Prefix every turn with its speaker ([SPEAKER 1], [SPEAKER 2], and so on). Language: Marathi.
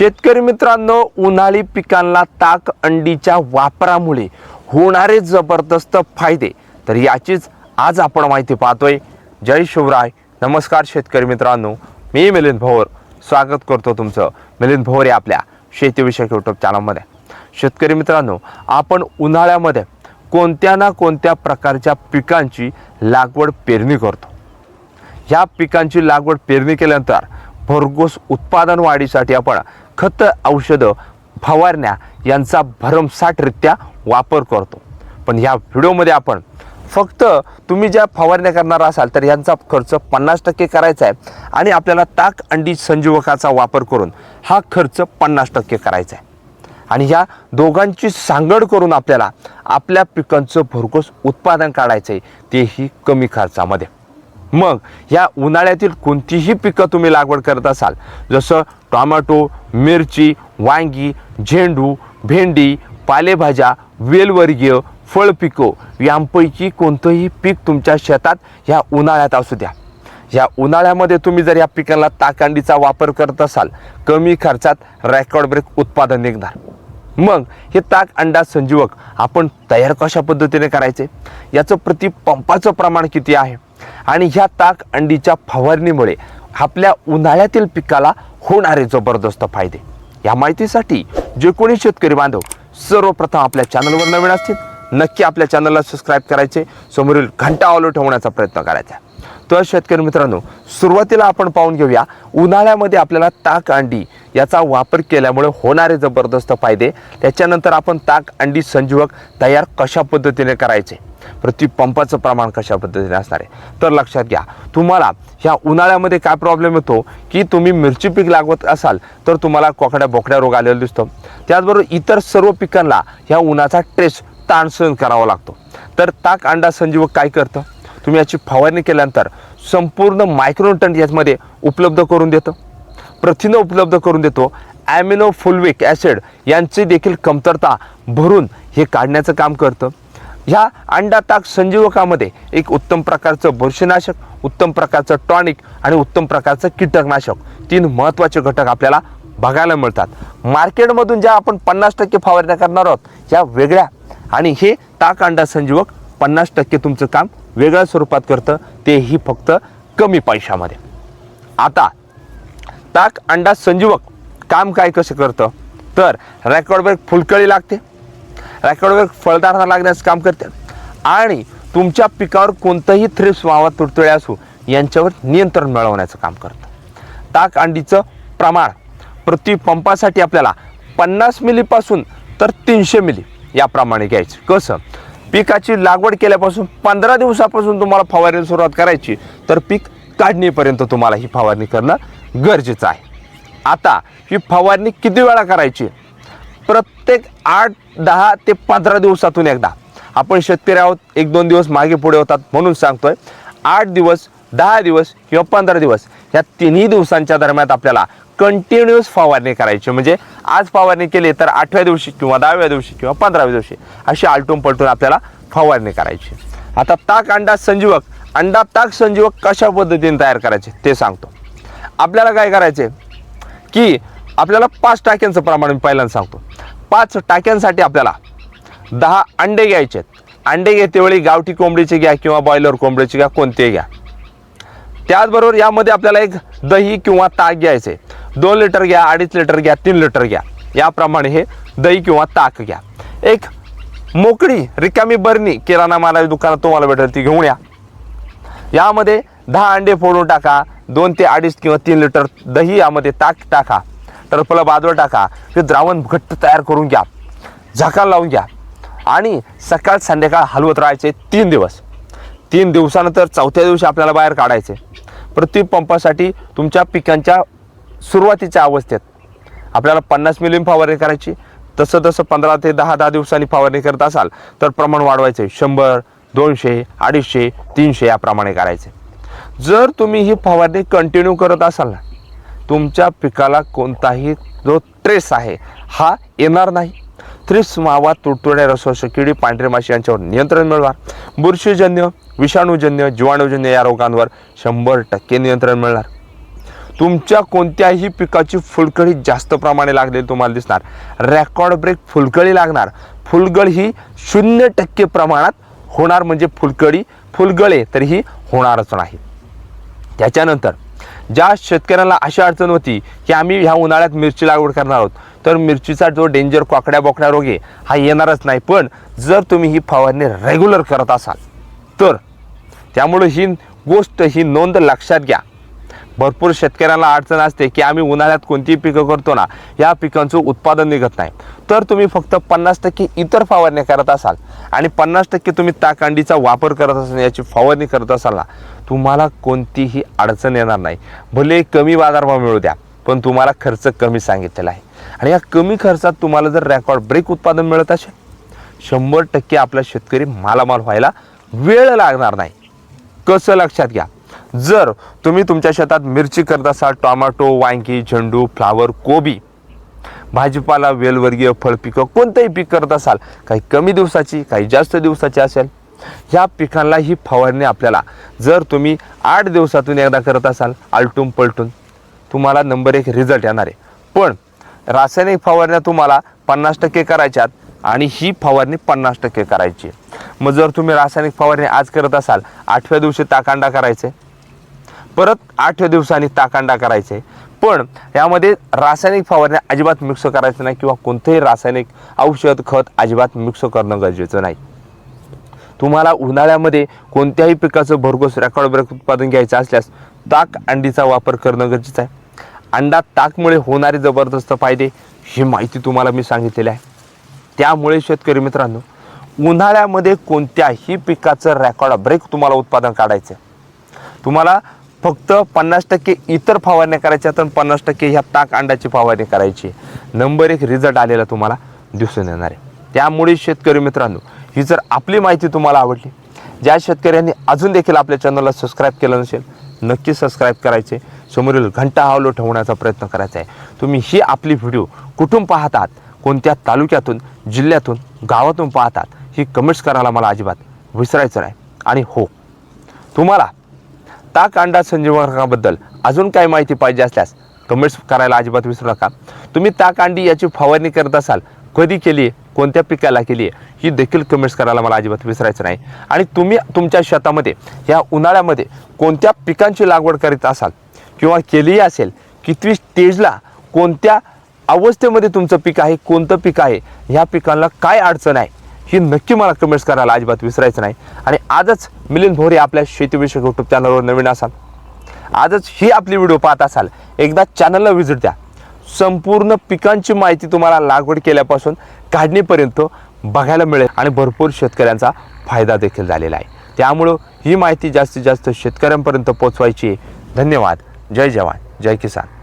[SPEAKER 1] शेतकरी मित्रांनो उन्हाळी पिकांना ताक अंडीच्या वापरामुळे होणारे जबरदस्त फायदे. तर याचीच आज आपण माहिती पाहतोय. जय शिवराय. नमस्कार शेतकरी मित्रांनो. मी मिलिंद भोवर. स्वागत करतो तुमचं. मिलिंद भोवर या आपल्या शेतीविषयक यूट्यूब चॅनलमध्ये शेतकरी मित्रांनो आपण उन्हाळ्यामध्ये कोणत्या ना कोणत्या प्रकारच्या पिकांची लागवड पेरणी करतो? ह्या पिकांची लागवड पेरणी केल्यानंतर भरघोस उत्पादन वाढीसाठी आपण खत औषधं फवारण्या यांचा भरमसाठरित्या वापर करतो. पण ह्या व्हिडिओमध्ये आपण फक्त तुम्ही ज्या फवारण्या करणार असाल तर यांचा खर्च पन्नास टक्के करायचा आहे आणि आपल्याला ताक अंडी संजीवकाचा वापर करून हा खर्च पन्नास टक्के करायचा आहे. आणि ह्या दोघांची सांगड करून आपल्याला आपल्या पिकांचं भरघोस उत्पादन काढायचं आहे तेही कमी खर्चामध्ये. मग या उन्हाळ्यातील कोणतीही पिकं तुम्ही लागवड करत असाल जसं टोमॅटो मिरची वांगी झेंडू भेंडी पालेभाज्या वेलवर्गीय फळपिकं यांपैकी कोणतंही पीक तुमच्या शेतात ह्या उन्हाळ्यात असू द्या. या उन्हाळ्यामध्ये तुम्ही जर या पिकांना ताकांडीचा वापर करत असाल कमी खर्चात रेकॉर्ड ब्रेक उत्पादन निघणार. मग हे ताक अंडा संजीवक आपण तयार कशा पद्धतीने करायचे? याचं प्रति पंपाचं प्रमाण किती आहे? आणि ह्या ताक अंडीच्या फवारणीमुळे आपल्या उन्हाळ्यातील पिकाला होणारे जबरदस्त फायदे. या माहितीसाठी जे कोणी शेतकरी बांधव सर्वप्रथम आपल्या चॅनलवर नवीन असतील नक्की आपल्या चॅनलला सबस्क्राईब करायचे समोरील घंटा ऑलो ठेवण्याचा प्रयत्न करायचा. तर शेतकरी मित्रांनो सुरुवातीला आपण पाहून घेऊया उन्हाळ्यामध्ये आपल्याला ताक अंडी याचा वापर केल्यामुळे होणारे जबरदस्त फायदे. त्याच्यानंतर आपण ताक अंडी संजीवक तयार कशा पद्धतीने करायचे? प्रति पंपाचं प्रमाण कशा पद्धतीने असणार आहे? तर लक्षात घ्या तुम्हाला ह्या उन्हाळ्यामध्ये काय प्रॉब्लेम येतो? की तुम्ही मिरची पीक लागवत असाल तर तुम्हाला कोकड्या बोकड्या रोग आलेला दिसतो. त्याचबरोबर इतर सर्व पिकांना ह्या उन्हाचा ट्रेस ताण सहन करावा लागतो. तर ताक अंडा संजीवक काय करतं? तुम्ही याची फवारणी केल्यानंतर संपूर्ण मायक्रोन्टन याच्यामध्ये उपलब्ध करून देतं. प्रथिनं उपलब्ध करून देतो. ॲमिनो फुलविक ॲसिड यांची देखील कमतरता भरून हे काढण्याचं काम करतं. ह्या अंडा ताक संजीवकामध्ये एक उत्तम प्रकारचं बुरशीनाशक उत्तम प्रकारचं टॉनिक आणि उत्तम प्रकारचं कीटकनाशक तीन महत्त्वाचे घटक आपल्याला बघायला मिळतात. मार्केटमधून ज्या आपण पन्नास टक्के फवारण्या करणार आहोत ह्या वेगळ्या. आणि हे ताक अंडा संजीवक पन्नास टक्के तुमचं काम वेगळ्या स्वरूपात करतं. तेही फक्त कमी पैशामध्ये. आता ताक अंडा संजीवक काम काय कसं करतं? तर रेकॉर्डवर फुलकळी लागते. रेकॉर्डवर फळदार लागण्याचं काम करते आणि तुमच्या पिकावर कोणतंही थ्रिप्स मावा तुडतुळे असू यांच्यावर नियंत्रण मिळवण्याचं काम करतं ताक अंडीचं प्रमाण प्रति पंपासाठी आपल्याला पन्नास मिलीपासून तर तीनशे मिली याप्रमाणे घ्यायचं. कसं? पिकाची लागवड केल्यापासून पंधरा दिवसापासून तुम्हाला फवारणी सुरुवात करायची तर पीक काढणीपर्यंत तुम्हाला ही फवारणी करणं गरजेचं आहे. आता ही फवारणी किती वेळा करायची? प्रत्येक आठ दहा ते पंधरा दिवसातून एकदा. आपण शेतकरी आहोत एक दोन दिवस मागे पुढे होतात म्हणून सांगतोय. आठ दिवस दहा दिवस किंवा पंधरा दिवस या तिन्ही दिवसांच्या दरम्यान आपल्याला कंटिन्युअस फवारणी करायची. म्हणजे आज फवारणी केली तर आठव्या दिवशी किंवा दहाव्या दिवशी किंवा पंधराव्या दिवशी अशी आलटून पलटून आपल्याला फवारणी करायची. आता ताक अंडा संजीवक अंडा ताक संजीवक कशा पद्धतीने तयार करायचे ते सांगतो. आपल्याला काय करायचे? की आपल्याला पाच टाक्यांचं प्रमाण मी पहिल्यांदा सांगतो. पाच टाक्यांसाठी आपल्याला दहा अंडे घ्यायचे आहेत. अंडे घेतेवेळी गावठी कोंबडीचे घ्या किंवा बॉयलर कोंबडीचे घ्या कोणतेही घ्या. त्याचबरोबर यामध्ये आपल्याला एक दही किंवा ताक घ्यायचे दोन लिटर घ्या अडीच लिटर घ्या तीन लिटर घ्या. याप्रमाणे हे दही किंवा ताक घ्या. एक मोकळी रिकामी बरणी किराणा मालाची दुकानात तुम्हाला भेटेल ती घेऊन या. यामध्ये दहा अंडे फोडून टाका. दोन ते अडीच किंवा तीन लिटर दही यामध्ये ताक टाका. टर्फला बाजूला टाका. ते द्रावण घट्ट तयार करून घ्या. झाकाल लावून घ्या. आणि सकाळ संध्याकाळ हलवत राहायचे तीन दिवस. तीन दिवसानंतर चौथ्या दिवशी आपल्याला बाहेर काढायचे. प्रति पंपासाठी तुमच्या पिकांच्या सुरुवातीच्या अवस्थेत आपल्याला पन्नास मिलियन फवारणी करायची. तसं तसं पंधरा ते दहा दहा दिवसांनी फवारणी करत असाल तर प्रमाण वाढवायचे. शंभर दोनशे अडीचशे तीनशे याप्रमाणे करायचे. जर तुम्ही ही फवारणी कंटिन्यू करत असाल ना तुमच्या पिकाला कोणताही जो ट्रेस आहे हा येणार नाही. थ्रिप्स मावा तुटतुड्या रसवश किडी पांढरे माशी यांच्यावर नियंत्रण मिळवा. बुरशीजन्य विषाणूजन्य जीवाणूजन्य या रोगांवर शंभर टक्के नियंत्रण मिळणार. तुमच्या कोणत्याही पिकाची फुलकळी जास्त प्रमाणे लागलेली तुम्हाला दिसणार. रेकॉर्ड ब्रेक फुलकळी लागणार. फुलगळ ही शून्य टक्के प्रमाणात होणार म्हणजे फुलकळी फुलगळे तरीही होणारच नाही. त्याच्यानंतर ज्या शेतकऱ्यांना अशी अडचण होती की आम्ही ह्या उन्हाळ्यात मिरची लागवड करणार आहोत तर मिरचीचा जो डेंजर कोकड्या बोकड्या रोग आहे हा येणारच नाही. पण जर तुम्ही ही फवारणी रेग्युलर करत असाल तर त्यामुळे ही गोष्ट ही नोंद लक्षात घ्या. भरपूर शेतकऱ्यांना अडचण असते की आम्ही उन्हाळ्यात कोणतीही पिकं करतो ना या पिकांचं उत्पादन निघत नाही. तर तुम्ही फक्त पन्नास टक्के इतर फवारणी करत असाल आणि पन्नास टक्के तुम्ही ताकांडीचा वापर करत असाल याची फवारणी करत असाल ना तुम्हाला कोणतीही अडचण येणार नाही. भले कमी बाजारभाव मिळू द्या पण तुम्हाला खर्च कमी सांगितलेला आहे. आणि या कमी खर्चात तुम्हाला जर रेकॉर्ड ब्रेक उत्पादन मिळत असेल शंभर टक्के आपला शेतकरी मालामाल व्हायला वेळ लागणार नाही. कसं लक्षात घ्या. जर तुम्ही तुमच्या शेतात मिरची करत असाल टोमॅटो वांगी झेंडू फ्लावर कोबी भाजीपाला वेलवर्गीय फळपिकं कोणतंही पीक करत असाल काही कमी दिवसाची काही जास्त दिवसाची असेल ह्या पिकांना ही फवारणी आपल्याला जर तुम्ही आठ दिवसातून एकदा करत असाल आलटून पलटून तुम्हाला नंबर एक रिझल्ट येणार आहे पण रासायनिक फवारण्या तुम्हाला पन्नास टक्के करायच्यात आणि ही फवारणी पन्नास टक्के करायची आहे. मग जर तुम्ही रासायनिक फवारणी आज करत असाल आठव्या दिवशी ताकांडा करायचे परत आठव्या दिवसांनी ताकांडा करायचे. पण यामध्ये रासायनिक फवारण्या अजिबात मिक्स करायचं नाही किंवा कोणतंही रासायनिक औषध खत अजिबात मिक्स करणं गरजेचं नाही. तुम्हाला उन्हाळ्यामध्ये कोणत्याही पिकाचं भरघोस रेकॉर्ड ब्रेक उत्पादन घ्यायचं असल्यास ताक अंडीचा वापर करणं गरजेचं आहे. अंडा ताकमुळे होणारे जबरदस्त फायदे ही माहिती तुम्हाला मी सांगितलेली आहे. त्यामुळे शेतकरी मित्रांनो उन्हाळ्यामध्ये कोणत्याही पिकाचं रेकॉर्ड ब्रेक तुम्हाला उत्पादन काढायचं आहे. तुम्हाला फक्त पन्नास टक्के इतर फवारण्या करायच्या तर पन्नास टक्के ह्या ताक अंड्याची फवारणी करायची. आहे. नंबर एक रिझल्ट आलेला तुम्हाला दिसून येणार आहे. त्यामुळे शेतकरी मित्रांनो ही जर आपली माहिती तुम्हाला आवडली ज्या शेतकऱ्यांनी अजून देखील आपल्या चॅनलला सबस्क्राईब केलं नसेल नक्की सबस्क्राईब करायचे. समोरील घंटा हावलो ठेवण्याचा प्रयत्न करायचा आहे. तुम्ही ही आपली व्हिडिओ कुठून पाहतात कोणत्या तालुक्यातून जिल्ह्यातून गावातून पाहतात ही कमेंट्स करायला मला अजिबात विसरायचं नाही. आणि हो तुम्हाला ताक अंडा संजीवनाबद्दल अजून काही माहिती पाहिजे असल्यास कमेंट्स करायला अजिबात विसरू नका. तुम्ही ताक अंडी याची फवारणी करत असाल कधी केली आहे कोणत्या पिकाला केली आहे ही देखील कमेंट्स करायला मला अजिबात विसरायचं नाही. आणि तुम्ही तुमच्या शेतामध्ये ह्या उन्हाळ्यामध्ये कोणत्या पिकांची लागवड करीत असाल किंवा केलीही असेल कितवी स्टेजला कोणत्या अवस्थेमध्ये तुमचं पीक आहे कोणतं पीक आहे ह्या पिकांना काय अडचण आहे ही नक्की मला कमेंट्स करायला अजिबात विसरायचं नाही. आणि आजच मिलिंद भोरे आपल्या शेतीविषयक यूट्यूब चॅनलवर नवीन असाल आजच ही आपली व्हिडिओ पाहत असाल एकदा चॅनलला व्हिजिट द्या. संपूर्ण पिकांची माहिती तुम्हाला लागवड केल्यापासून काढणीपर्यंत बघायला मिळेल आणि भरपूर शेतकऱ्यांचा फायदा देखील झालेला आहे. त्यामुळं ही माहिती जास्तीत जास्त शेतकऱ्यांपर्यंत पोचवायची धन्यवाद. जय जवान. जय किसान.